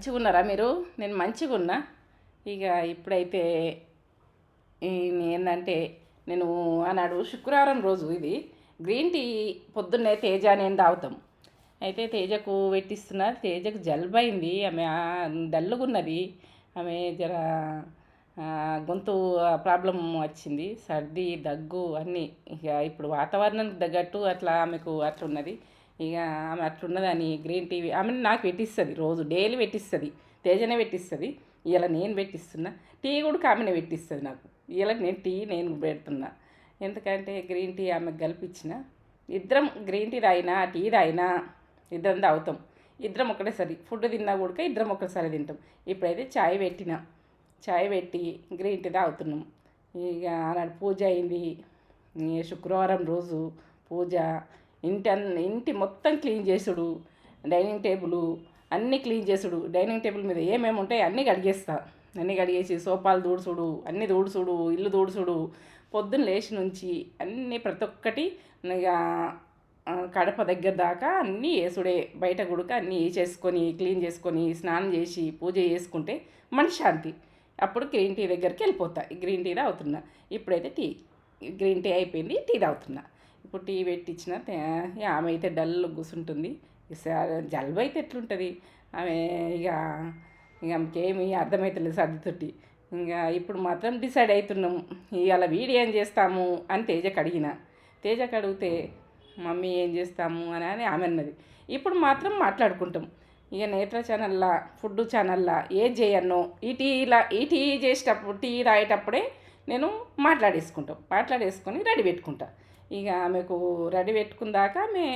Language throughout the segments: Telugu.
మంచిగా ఉన్నారా మీరు? నేను మంచిగా ఉన్నా ఇక ఇప్పుడైతే ఏంటంటే నేను ఆనాడు శుక్రవారం రోజు ఇది గ్రీన్ టీ పొద్దున్నే తేజ నేను తాగుతాం. అయితే తేజకు పెట్టిస్తున్నా తేజకు జలుబు అయింది ఆమె డల్లుగా ఉన్నది ఆమె జర గొంతు ప్రాబ్లం వచ్చింది సర్ది దగ్గు అన్నీ ఇక ఇప్పుడు వాతావరణానికి తగ్గట్టు అట్లా ఆమెకు అట్లా ఉన్నది ఇక ఆమె అట్లున్నదని గ్రీన్ టీవీ ఆమె నాకు పెట్టిస్తుంది రోజు డైలీ పెట్టిస్తుంది తేజనే పెట్టిస్తుంది. ఇలా నేను పెట్టిస్తున్నా టీ కూడా ఆమెనే పెట్టిస్తుంది నాకు. ఇలా నేను టీ నేను పెడుతున్నా. ఎందుకంటే గ్రీన్ టీ ఆమెకు కలిపించిన. ఇద్దరం గ్రీన్ టీ తాగినా టీ తాగినా ఇద్దరం తాగుతాం. ఇద్దరం ఒకటేసారి ఫుడ్ తిన్నా కూడా ఇద్దరం ఒకసారి తింటాం. ఇప్పుడైతే చాయ్ పెట్టిన చాయ్ పెట్టి గ్రీన్ టీ తాగుతున్నాం. ఇక ఆనాడు పూజ అయింది. శుక్రవారం రోజు పూజ ఇంటి ఇంటి మొత్తం క్లీన్ చేసుడు డైనింగ్ టేబుల్ అన్నీ క్లీన్ చేసుడు. డైనింగ్ టేబుల్ మీద ఏమేమి ఉంటాయి అన్నీ కడిగేస్తా. అన్నీ కడిగేసి సోఫాలు దూడుసుడు అన్నీ దూడుసుడు ఇల్లు దూడుసుడు పొద్దున్న లేచి నుంచి అన్నీ ప్రతి ఒక్కటి కడప దగ్గర దాకా అన్నీ వేసుడే బయట గుడక అన్నీ వేసేసుకొని క్లీన్ చేసుకొని స్నానం చేసి పూజ చేసుకుంటే మనశ్శాంతి అప్పుడు గ్రీన్ టీ దగ్గరికి వెళ్ళిపోతా. గ్రీన్ టీ తాగుతున్నా ఇప్పుడైతే టీ గ్రీన్ టీ అయిపోయింది టీ తాగుతున్నా. ఇప్పుడు టీ పెట్టించిన ఆమె అయితే డల్ కూర్చుంటుంది స- జలుబు అయితే ఎట్లుంటుంది? ఆమె ఇక ఇక ఆమెకేమి అర్థమవుతలేదు సర్దితోటి. ఇంకా ఇప్పుడు మాత్రం డిసైడ్ అవుతున్నాం ఇవాళ వీడియో ఏం చేస్తాము అని తేజకు అడిగిన. తేజకు అడిగితే మమ్మీ ఏం చేస్తాము? అని అని ఆమె అన్నది. ఇప్పుడు మాత్రం మాట్లాడుకుంటాం. ఇక నేత్ర ఛానల్లా ఫుడ్ ఛానల్లా ఏది చేయన్నో ఈ టీలా ఈ టీ చేసేటప్పుడు టీ రాయేటప్పుడే నేను మాట్లాడేసుకుంటాం. మాట్లాడేసుకొని రెడీ పెట్టుకుంటాను ఇక ఆమెకు రెడీ పెట్టుకున్న దాకా ఆమె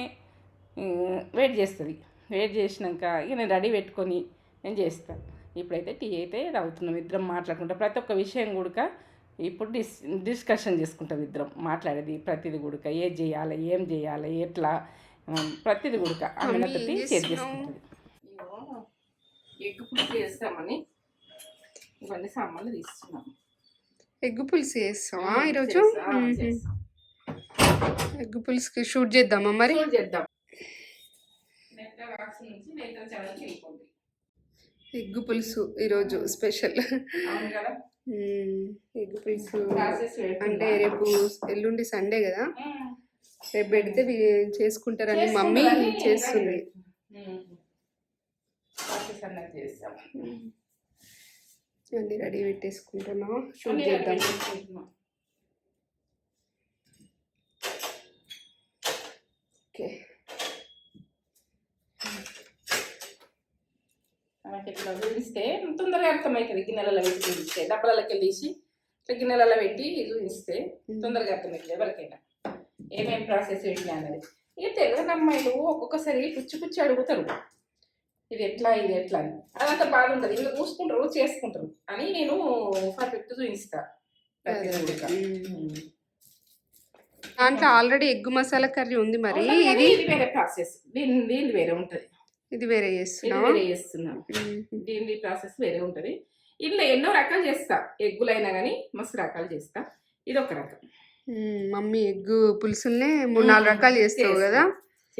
వెయిట్ చేస్తుంది. వెయిట్ చేసినాక ఇక నేను రెడీ పెట్టుకొని నేను చేస్తాను ఇప్పుడైతే టీ అయితే తాగుతున్నాం ఇద్దరం మాట్లాడుకుంటాం. ప్రతి ఒక్క విషయం కూడా ఇప్పుడు డిస్ డిస్కషన్ చేసుకుంటాం ఇద్దరం. మాట్లాడేది ప్రతిది కూడా ఏది చేయాలి ఏం చేయాలి ఎట్లా ప్రతిది కూడా ఆమె నాతోటి షేర్? చేసుకుంటుంది. ఎగ్ పులుసు చేస్తామని ఇవన్నీ సామాన్లు తీస్తున్నాం ఎగ్ పులుసు చేస్తావా ఈరోజు. ఎగ్ పులుసుకి షూట్ చేద్దామా మరి? చేద్దాం. ఎగ్ పులుసు ఈరోజు స్పెషల్. అవును కదా? ఎగ్ పులుసు అంటే రేపు ఎల్లుండి సండే కదా. రేపు పెడితే చేసుకుంటారని మమ్మీ చేస్తుంది. అన్ని రెడీ పెట్టేసుకుంటున్నా. షూట్ చేద్దాం రెడీ చేసుకుంటున్నాం. ఓకే ఆమెకి ఇట్లా చూపిస్తే తొందరగా అర్థమవుతుంది గిన్నెలలో పెట్టి చూపిస్తే డబ్బలకి వెళ్ళేసి ఇట్లా గిన్నెలలో పెట్టి చూపిస్తే తొందరగా అర్థమవుతుంది ఎవరికైనా ఏమేమి ప్రాసెస్ ఏంటి అన్నది ఇక తెలియని అమ్మాయిలు ఒక్కొక్కసారి పుచ్చి పుచ్చి అడుగుతారు ఇది ఎట్లా ఇది ఎట్లా అని అదంతా బాగుంటుంది వీళ్ళు చూసుకుంటారు చేసుకుంటారు అని నేను పర్ఫెక్ట్ చూపిస్తా ప్రతిదీ కూడా. మ్మ్. దాంట్లో ఆల్రెడీ ఎగ్ మసాలా కర్రీ ఉంది మరి. ఇది వేరే ప్రాసెస్. దీని దీని వేరే ఉంటుంది. ఇది వేరే ఇది చేస్తున్నావా వేరే చేస్తున్నాం. దీని ప్రాసెస్ వేరే ఉంటుంది. ఇందులో ఎన్నో రకాలు చేస్తా. ఎగ్గులైనా కానీ మస్తు రకాలు చేస్తా. ఇది ఒక రకం. మ్మ్. మమ్మీ ఎగ్ పులుసుల్నే మూడు నాలుగు రకాలు చేస్తావు కదా?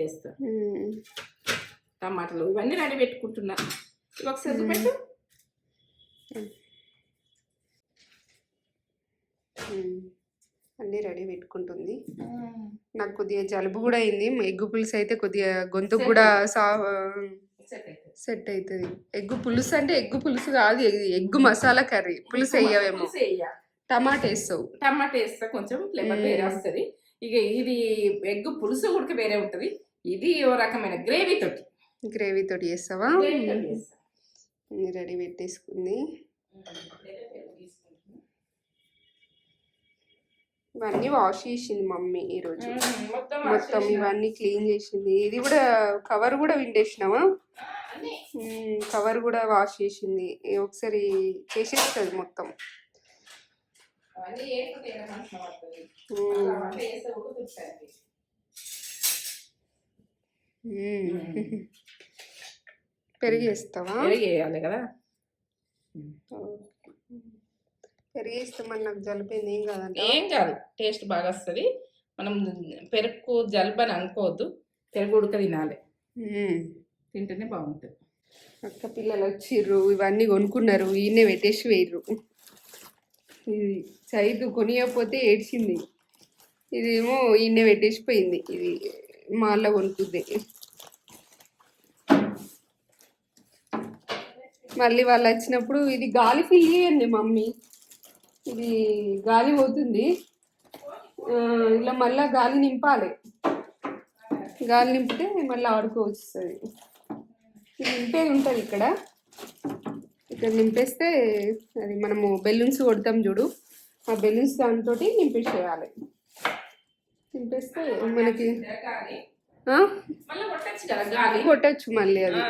చేస్తా. టమాటాలు ఇవన్నీ రెడీ పెట్టుకుంటున్నా. ఒకసారి చూపెట్టు. మ్మ్. అన్నీ రెడీ పెట్టుకుంటుంది. నాకు కొద్దిగా జలుబు కూడా అయింది. ఎగ్ పులుసు అయితే కొద్దిగా Set కూడా సా సెట్ అవుతుంది. సెట్ అవుతుంది ఎగ్ పులుసు అంటే ఎగ్ పులుసు కాదు. Egg masala curry. పులుసు వేయవేమో. టమాటా వేస్తావు. టమాటా వేస్తా. కొంచెం ఫ్లేవర్. వేరే వస్తుంది ఇక ఇది ఎగ్ పులుసు ఉడక వేరే ఉంటుంది. ఇది ఓ రకమైన గ్రేవీ తోటి. గ్రేవీ తోటి చేస్తావా? రెడీ పెట్టేసుకుంది. ఇవన్నీ వాష్ చేసింది మమ్మీ ఈరోజు. మొత్తం ఇవన్నీ క్లీన్ చేసింది. ఇది కూడా కవర్ కూడా విండేసినావా? కవర్ కూడా వాష్ చేసింది. ఒకసారి చేసేస్తుంది మొత్తం. అవన్నీ వేయకపోతే ఏమైనా మనసులో పడుతుంది. మ్మ్. మళ్ళా అవన్నీ వేస్తే ఉడుకుతుంది. మ్మ్. పెరుగు వేస్తావా పెరుగు వేయాలి కదా పెరుగు వేస్తే మరి నాకు జలిపోయింది ఏం కాదంట ఏం కాదు టేస్ట్ బాగా వస్తుంది మనం పెరుగు జలుబు అని అనుకోవద్దు పెరుగు ఉడక తినాలి. తింటేనే బాగుంటుంది. అక్క పిల్లలు వచ్చిర్రు ఇవన్నీ కొనుక్కున్నారు ఈయనే పెట్టేసి వేయర్రు ఇది సైజు కొనియకపోతే ఏడ్చింది. ఇదేమో ఈయనే పెట్టేసిపోయింది ఇది మాల్లో కొనుక్కుంది మళ్ళీ వాళ్ళు వచ్చినప్పుడు ఇది గాలి ఫిల్ చేయండి మమ్మీ. ఇది గాలి పోతుంది. ఇలా మళ్ళా గాలి నింపాలి. గాలి నింపితే మళ్ళీ ఆడుకోవస్తుంది ఇది నింపేది ఉంటుంది ఇక్కడ. ఇక్కడ నింపేస్తే అది మనము బెలూన్స్ కొడతాం చూడు. ఆ బెలూన్స్ దాంతో నింపేసేయాలి. నింపేస్తే మనకి కొట్టచ్చు కదా గాలి? కొట్టచ్చు మళ్ళీ అది.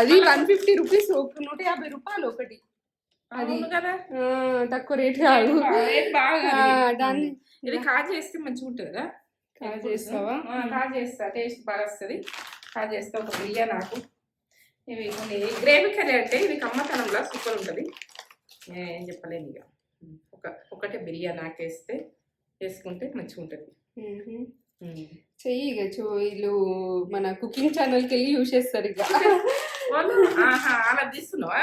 అది వన్ ఫిఫ్టీ రూపీస్ ఒక నూట యాభై రూపాయలు ఒకటి. అది తక్కువ రేట్ కాదు. దాన్ని ఇది కాజు చేస్తే మంచిగా ఉంటుంది కదా. కాజు చేస్తావా? కాజు చేస్తా. టేస్ట్ బాగా వస్తుంది. కాజు చేస్తా ఒక బియ్య నాకు. ఇవి కొన్ని గ్రేవీ కర్రీ అంటే ఇది కమ్మతనంలో సూపర్ ఉంటుంది. ఏం చెప్పలేను ఇక. ఒక ఒకటే బిర్యానీ నాకేస్తే వేసుకుంటే మంచిగా ఉంటుంది. చెయ్యి ఇక చూ వీళ్ళు మన కుకింగ్ ఛానల్కి వెళ్ళి యూస్ చేస్తారు ఇక. అలా తీస్తున్నావా?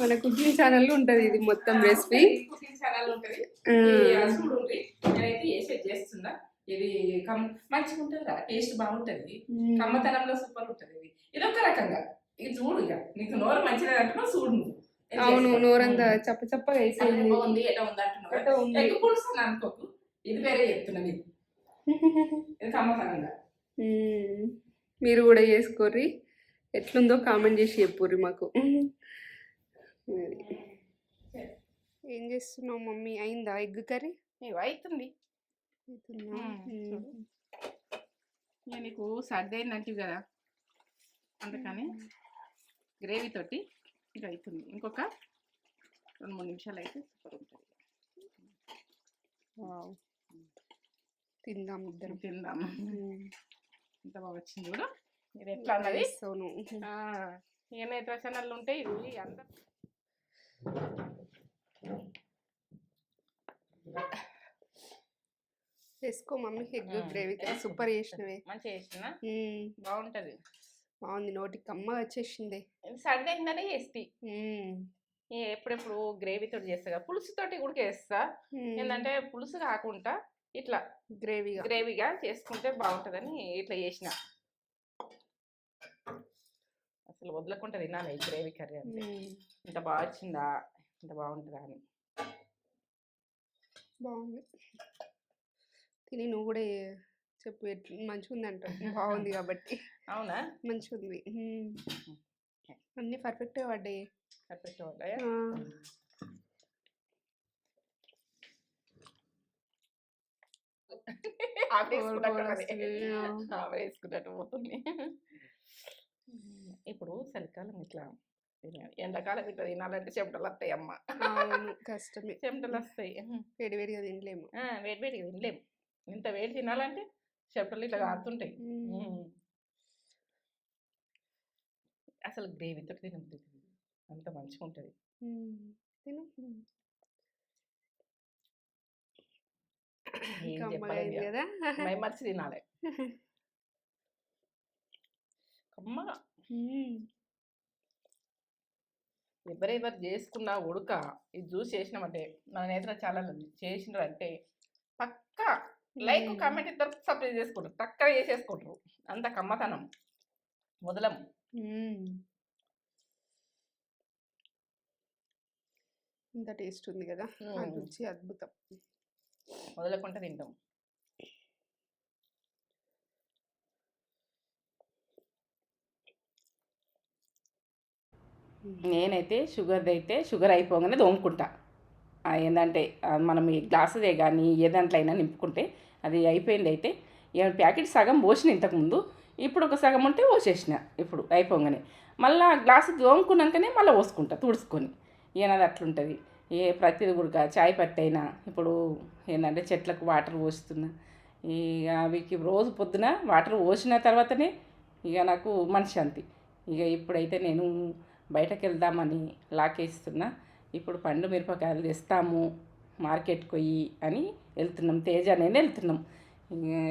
మన కుకింగ్ ఛానల్ ఉంటుంది ఇది మొత్తం రెసిపీ కుకింగ్ ఛానల్ ఉంటుంది. ఉంది నేనైతే వేసేది చేస్తున్నా ఇది కమ్ మంచిగా ఉంటుంది టేస్ట్ బాగుంటుంది. కమ్మతనంలో సూపర్ ఉంటుంది ఇది. ఇది ఒక రకంగా. ఇది చూడు ఇక నీకు నోరు మంచిగా అంటున్నావు చూడు అవును? నోరంతా చప్ప చప్పగా వేసేది బాగుంది ఎట ఉంది అంటున్నావు? ఉంది. ఎగ్గు పులుసు అని అనుకోకు. ఇది వేరే చెప్తున్నది ఇది కమ్మతనంగా. మ్మ్. మీరు కూడా చేసుకోర్రి. ఎట్లుందో కామెంట్ చేసి చెప్పుర్రి మాకు. ఏం చేస్తున్నావు మమ్మీ? అయిందా ఎగ్ కర్రీ? అవుతుంది నీకు సర్ది అయిందంటివి కదా? అందుకని గ్రేవీ తోటి ఇది అవుతుంది ఇంకొక రెండు మూడు నిమిషాలు అయితే సూపర్ ఉంటుంది. వావ్. తిందాం ఇద్దరం. తిందాం. బాగా వచ్చింది చూడు. ఇది ఎట్లా అన్నది? వేస్తావు నువ్వు. ఏ నేత్ర ఛానళ్ళు ఉంటాయి ఇది అంత వేసుకో mummy egg. Gravy curry super చేసినవే. మంచిగా చేసిన. బాగుంటుంది. బాగుంది నోటికి కమ్మ వచ్చేసింది. మ్మ్. ఏ ఎప్పుడెప్పుడు గ్రేవీ తోటి చేస్తా కదా పులుసు తోటి కూడా చేస్తా. ఏంటంటే పులుసు కాకుండా ఇట్లా గ్రేవీగా. గ్రేవీగా చేసుకుంటే బాగుంటుందని ఇట్లా చేసిన. అసలు వదలకుండా తినాలి ఈ గ్రేవీ కర్రీ అంటే. ఇంత బాగా వచ్చిందా? ఇంత బాగుంటుందా అని. బాగుంది. తిని నువ్వు కూడా చెప్పు మంచిగా ఉంది అంట బాగుంది కాబట్టి. అవునా? మంచిగా ఉంది. అన్నీ పర్ఫెక్ట్గా పడ్డాయి. ఉంటాయా ఆ, ఆపేసుకున్నట్టు కూడా ఇప్పుడు చలికాలం ఇట్లా. ఎండాకాలం ఇట్లా తినాలంటే చెమటలు వస్తాయి అమ్మ. కష్టమే. చెమటలు వస్తాయి. వేడి వేడిగా తినలేము. వేడి వేడిగా తినలేము. ఇంత వేడి తినాలంటే చెమటలు ఇట్లా కారుతుంటాయి. అసలు గ్రేవీతో తినబుద్ధి అంత మంచిగా ఉంటుంది. తిను. కదా. మైమర్చి తినాలి. కమ్మగా మ్మ్. ఎవరెవరు చేసుకున్న ఉడక ఇది చూసి చేసినామంటే మన నేత్ర చాలా చేసినారంటే పక్కా లైక్. కామెంట్ ఇద్దరు సబ్స్క్రైబ్ చేసుకుంటారు. టక్కగా చేసేసుకుంటారు. అంత కమ్మతనం. మొదలం. ఇంత టేస్ట్ ఉంది కదా. రుచి అద్భుతం. మొదలకుండా తింటాం. నేనైతే షుగర్ది అయితే షుగర్ అయిపోగానే తోముకుంటా. ఏంటంటే ఏందంటే మనం ఈ గ్లాసుదే కానీ ఏ దాంట్లో అయినా నింపుకుంటే అది అయిపోయింది అయితే ఇక ప్యాకెట్ సగం పోసిన ఇంతకుముందు ఇప్పుడు ఒక సగం ఉంటే పోసేసిన ఇప్పుడు అయిపోగానే. మళ్ళీ గ్లాసు తోముకున్నాకనే మళ్ళీ పోసుకుంటా తుడుచుకొని. ఏనాది అట్లుంటుంది. ఏ ప్రతిది కూడా చాయ్ పత్తి అయినా ఇప్పుడు ఏంటంటే చెట్లకు వాటర్ పోస్తున్నా ఇక అవికి రోజు పొద్దున వాటర్ పోసిన తర్వాతనే ఇక నాకు మనశ్శాంతి. ఇక ఇప్పుడైతే నేను బయటకు వెళ్దామని లాకేస్తున్నా ఇప్పుడు పండు మిరపకాయలు తెస్తాము మార్కెట్కి పోయి అని వెళ్తున్నాం. తేజ నేను వెళ్తున్నాం.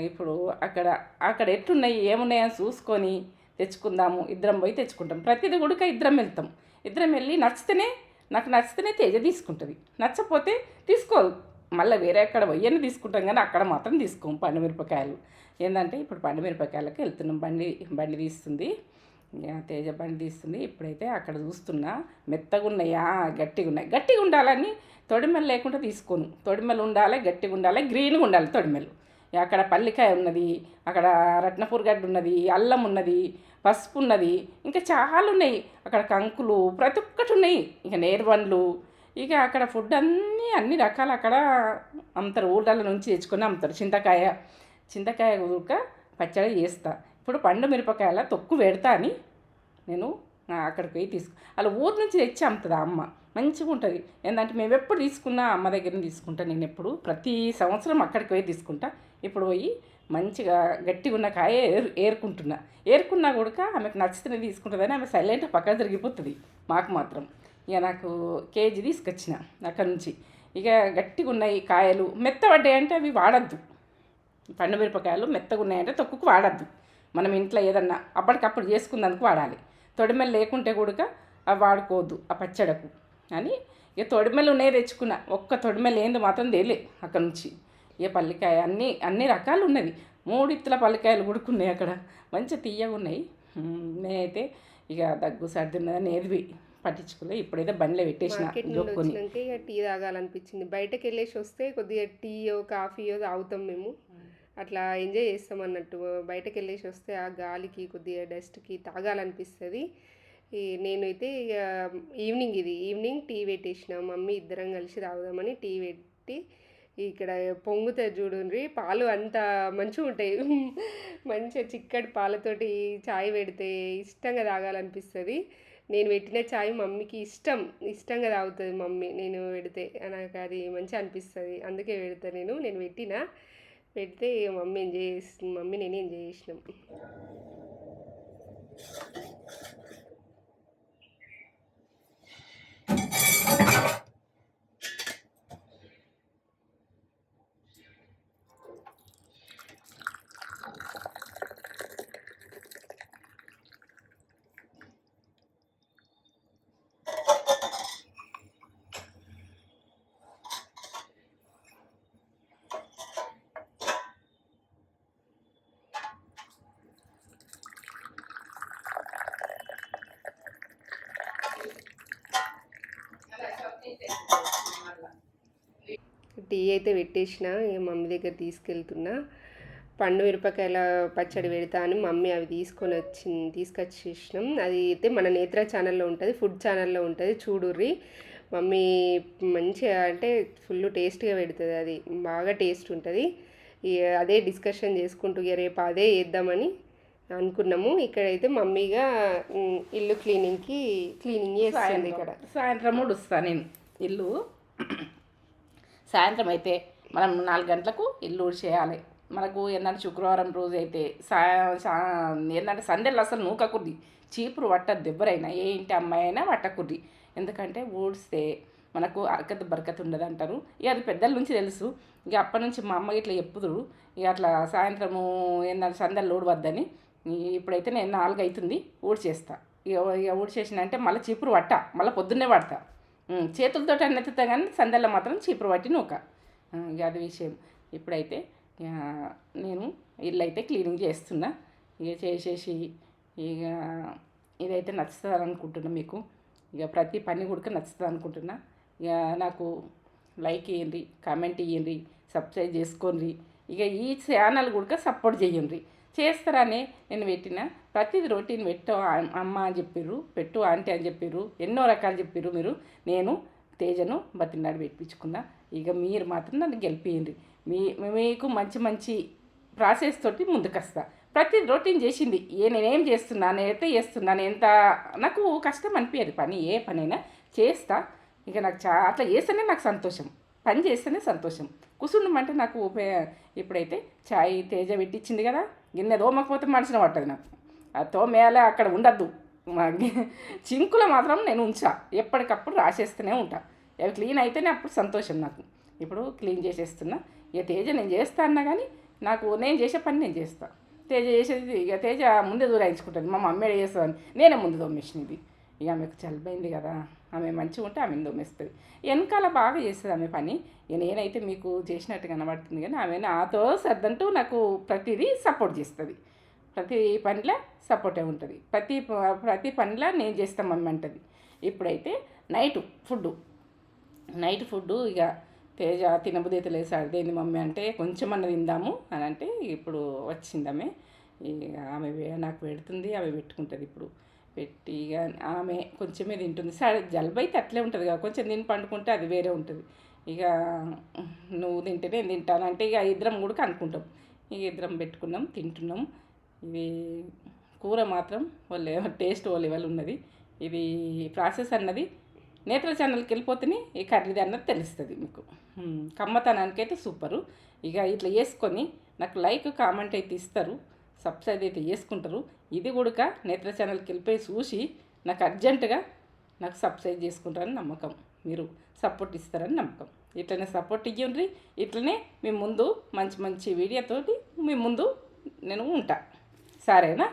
ఇప్పుడు అక్కడ అక్కడ ఎట్లున్నాయి ఏమున్నాయని చూసుకొని తెచ్చుకుందాము. ఇద్దరం పోయి తెచ్చుకుంటాం. ప్రతిదీ కూడా ఇద్దరం వెళ్తాం. ఇద్దరం వెళ్ళి నచ్చితేనే నాకు నచ్చితేనే తేజ తీసుకుంటుంది. నచ్చపోతే తీసుకోదు మళ్ళీ వేరే ఎక్కడ పోయని తీసుకుంటాం కానీ అక్కడ మాత్రం తీసుకోం పండు మిరపకాయలు. ఏంటంటే ఇప్పుడు పండు మిరపకాయలకు వెళ్తున్నాం. బండి బండి తీస్తుంది. తేజ బండి తీస్తుంది. ఇప్పుడైతే అక్కడ చూస్తున్నా మెత్తగా ఉన్నాయా గట్టిగా ఉన్నాయి గట్టిగా ఉండాలని తొడిమెలు లేకుండా తీసుకోను. తొడిమెలు ఉండాలి గట్టిగా ఉండాలి గ్రీన్గా ఉండాలి తొడిమెలు. అక్కడ పల్లికాయ ఉన్నది అక్కడ రత్నపూర్ గడ్డ ఉన్నది అల్లం ఉన్నది పసుపు ఉన్నది ఇంకా చాలా ఉన్నాయి అక్కడ కంకులు ప్రతి ఒక్కటి ఉన్నాయి ఇంకా నేర్బండ్లు ఇక అక్కడ ఫుడ్ అన్నీ అన్ని రకాలు అక్కడ అమ్ముతారు. ఊళ్ళ నుంచి తెచ్చుకొని అమ్ముతారు. చింతకాయ చింతకాయ ఊరుక పచ్చడి చేస్తా. ఇప్పుడు పండు మిరపకాయల తొక్కు పెడతా అని నేను అక్కడికి పోయి తీసుకు అలా ఊరు నుంచి తెచ్చి అమ్ముతుంది అమ్మ. మంచిగా ఉంటుంది. ఏంటంటే మేము ఎప్పుడు తీసుకున్నా అమ్మ దగ్గర తీసుకుంటా. నేను ఎప్పుడు ప్రతి సంవత్సరం అక్కడికి పోయి తీసుకుంటా. ఇప్పుడు పోయి మంచిగా గట్టిగా ఉన్న కాయ ఏరు ఏరుకుంటున్నా. ఏరుకున్నా కూడా ఆమెకు నచ్చితేనే తీసుకుంటుందని ఆమె సైలెంట్ పక్కన తిరిగిపోతుంది. మాకు మాత్రం. ఇక నాకు కేజీ తీసుకొచ్చిన అక్కడ నుంచి. ఇక గట్టిగా ఉన్నాయి కాయలు. మెత్తబడ్డాయి అంటే అవి వాడద్దు. పండు మిరపకాయలు మెత్తగా ఉన్నాయంటే తొక్కుకు వాడద్దు. మనం ఇంట్లో ఏదన్నా అప్పటికప్పుడు చేసుకున్నందుకు వాడాలి. తొడిమెలు లేకుంటే కూడా అవి వాడుకోవద్దు ఆ పచ్చడకు. అని ఇక తొడిమెలు ఉన్నాయి తెచ్చుకున్నా ఒక్క తొడిమెలు ఏంది మాత్రం తేలే అక్కడ నుంచి. ఇక పల్లికాయ అన్నీ అన్ని రకాలు ఉన్నది మూడు ఇత్తుల పల్లికాయలు ఉడుకున్నాయి అక్కడ. మంచిగా తీయగా ఉన్నాయి. నేనైతే ఇక దగ్గు సర్ది ఉన్నదని ఏది పట్టించుకోలే. ఇప్పుడైతే బండ్లో పెట్టేసిన టీ తాగాలనిపించింది. బయటకు వెళ్ళేసి వస్తే కొద్దిగా టీయో కాఫీయో తాగుతాం మేము. అట్లా ఎంజాయ్ చేస్తాం అన్నట్టు. బయటకు వెళ్ళేసి వస్తే ఆ గాలికి కొద్దిగా డస్ట్కి తాగాలనిపిస్తుంది. ఈ నేనైతే ఇక ఈవినింగ్ ఇది. ఈవినింగ్ టీ పెట్టేసిన. మమ్మీ ఇద్దరం కలిసి తాగుదామని టీ పెట్టి ఇక్కడ పొంగుతుంది చూడండి పాలు అంత మంచిగా ఉంటాయి. మంచిగా చిక్కటి పాలతోటి చాయ్ పెడితే ఇష్టంగా తాగాలనిపిస్తుంది. నేను పెట్టిన చాయ్ మమ్మీకి ఇష్టం. ఇష్టంగా తాగుతుంది మమ్మీ. నేను పెడితే. నాకు అది మంచిగా అనిపిస్తుంది. అందుకే పెడతా నేను. నేను పెట్టిన. పెడితే ఇక మమ్మీ ఎంజాయ్ చేస్తుంది మమ్మీ నేను ఎంజాయ్ చేసినాం. టీ అయితే పెట్టేసిన ఇక మమ్మీ దగ్గర తీసుకెళ్తున్నా పండు మిరపకాయల పచ్చడి పెడతా అని మమ్మీ అవి తీసుకొని వచ్చి తీసుకొచ్చేసినాం. అది అయితే మన నేత్ర ఛానల్లో ఉంటుంది ఫుడ్ ఛానల్లో ఉంటుంది చూడుర్రి. మమ్మీ మంచిగా అంటే ఫుల్ టేస్ట్గా పెడుతుంది అది బాగా టేస్ట్ ఉంటుంది. అదే డిస్కషన్ చేసుకుంటూ రేపు అదే వేద్దామని అనుకున్నాము. ఇక్కడైతే మమ్మీగా ఇల్లు క్లీనింగ్కి క్లీనింగ్ చేస్తుంది ఇక్కడ. సాయంత్రం ఉడుస్తా నేను ఇల్లు. సాయంత్రం అయితే మనం నాలుగు గంటలకు ఇల్లు ఊడ్చేయాలి. మనకు ఏంటంటే శుక్రవారం రోజు అయితే సా సా ఏంటంటే సందెలు అసలు నూకకుర్రి చీపురు పట్టద్దు ఎవరైనా ఏ ఇంటి అమ్మాయి అయినా పట్టకుర్రి ఎందుకంటే ఊడిస్తే మనకు అరకత బరకత ఉండదు అంటారు. ఇక అది పెద్దల నుంచి తెలుసు. ఇక అప్పటి నుంచి మా అమ్మ ఇట్లా చెప్పుదురు. ఇక అట్లా సాయంత్రము ఏంటంటే సందెళ్ళు ఊడవద్దని. ఇప్పుడైతే నేను నాలుగు అవుతుంది ఊడ్చేస్తా. ఇక ఇక ఊడ్చేసిన అంటే మళ్ళీ చీపురు పట్ట. మళ్ళీ పొద్దున్నే పడతా. చేతులతో అన్నెత్తుతా కానీ సందల్లో మాత్రం చీపురు పట్టి నూక. ఇక అది విషయం. ఇప్పుడైతే నేను ఇల్లు అయితే క్లీనింగ్ చేస్తున్నా. ఇక చేసేసి ఇక ఇదైతే నచ్చుతుంది అనుకుంటున్నా మీకు. ఇక ప్రతి పని కూడా నచ్చుతుంది అనుకుంటున్నా ఇక నాకు లైక్ ఇవ్వండి కామెంట్ ఇవ్వండి సబ్స్క్రైబ్ చేసుకోండి. ఇక ఈ ఛానల్ కూడా సపోర్ట్ చేయండి చేస్తారని నేను పెట్టిన. ప్రతిది రొటీన్ పెట్టు అమ్మ అని చెప్పిర్రు పెట్టు ఆంటీ అని చెప్పిర్రు ఎన్నో రకాలు చెప్పిర్రు మీరు. నేను తేజను బతినాడు పెట్టించుకున్నా. ఇక మీరు మాత్రం నన్ను గెలిపియండి మీ మీకు మంచి మంచి ప్రాసెస్ తోటి ముందుకొస్తా. ప్రతి రొటీన్ చేసింది. ఏ నేనేం చేస్తున్నా నేనైతే చేస్తున్నాను ఎంత నాకు కష్టం అనిపించదు పని ఏ పనైనా చేస్తా. ఇక నాకు చా అట్లా చేస్తేనే నాకు సంతోషం. పని చేస్తేనే సంతోషం. కూర్చుండమంటే నాకు ఉపయోగ ఇప్పుడైతే చాయ్ తేజ పెట్టించింది కదా గిన్నె తోమకపోతే మనిషిని పట్టదు నాకు. ఆ తోమేయాలి అక్కడ ఉండద్దు. మా చింకులో మాత్రం నేను ఉంచా. ఎప్పటికప్పుడు రాసేస్తూనే ఉంటా. అవి క్లీన్ అయితేనే అప్పుడు సంతోషం నాకు. ఇప్పుడు క్లీన్ చేసేస్తున్నా. ఇక తేజ నేను చేస్తా అన్నా కానీ నాకు నేను చేసే పని నేను చేస్తాను తేజ చేసేది ఇక తేజ ముందే దూరాయించుకుంటుంది. మా మమ్మీ ఏడ చేస్తుందని నేనే ముందు తోమేసినది. ఇది ఇక ఆమెకు చలిపోయింది కదా ఆమె మంచిగా ఉంటే ఆమెను దొమ్మేస్తుంది వెనకాల బాగా చేస్తుంది ఆమె పని. ఇక నేనైతే మీకు చేసినట్టు కనబడుతుంది కానీ ఆమె నాతో సర్దంటూ నాకు ప్రతిదీ సపోర్ట్ చేస్తుంది. ప్రతి పనిలో సపోర్టే ఉంటుంది. ప్రతి ప్రతి పనిలో నేను చేస్తాం మమ్మీ అంటది. ఇప్పుడైతే నైట్ ఫుడ్. నైట్ ఫుడ్ ఇక తేజ తినబుద్ధి అయితే లేదు సర్దేంది మమ్మీ అంటే కొంచెం అన్న తిందాము అని అంటే ఇప్పుడు వచ్చిందామె ఇక ఆమె నాకు పెడుతుంది ఆమె పెట్టుకుంటుంది ఇప్పుడు. పెట్టి ఇక ఆమె కొంచెమే తింటుంది. సరే జలుబు అయితే అట్లే ఉంటుంది కదా. కొంచెం తిని పండుకుంటే అది వేరే ఉంటుంది. ఇక నువ్వు తింటే నేను తింటాను అంటే ఇక ఇద్దరం కూడా అనుకుంటాం ఇక ఇద్దరం పెట్టుకున్నాం తింటున్నాం. ఇది కూర మాత్రం వాళ్ళు టేస్ట్ వాళ్ళు లెవెల్ ఉన్నది. ఇది ప్రాసెస్ అన్నది నేత్ర ఛానల్కి వెళ్ళిపోతేనే ఈ కర్రీది అన్నది తెలుస్తుంది మీకు. కమ్మతనానికైతే కమ్మతనానికి అయితే సూపరు. ఇక ఇట్లా వేసుకొని నాకు లైక్ కామెంట్ అయితే ఇస్తారు. సబ్స్క్రైబ్ అయితే చేసుకుంటారు. ఇది కూడా నేత్ర ఛానల్కి వెళ్ళిపోయి చూసి నాకు అర్జెంటుగా నాకు సబ్స్క్రైబ్ చేసుకుంటారని నమ్మకం. మీరు సపోర్ట్ ఇస్తారని నమ్మకం. ఇట్లనే సపోర్ట్ ఇవ్వండి ఇట్లనే మీ ముందు మంచి మంచి వీడియోతోటి మీ ముందు నేను ఉంటా. సరేనా?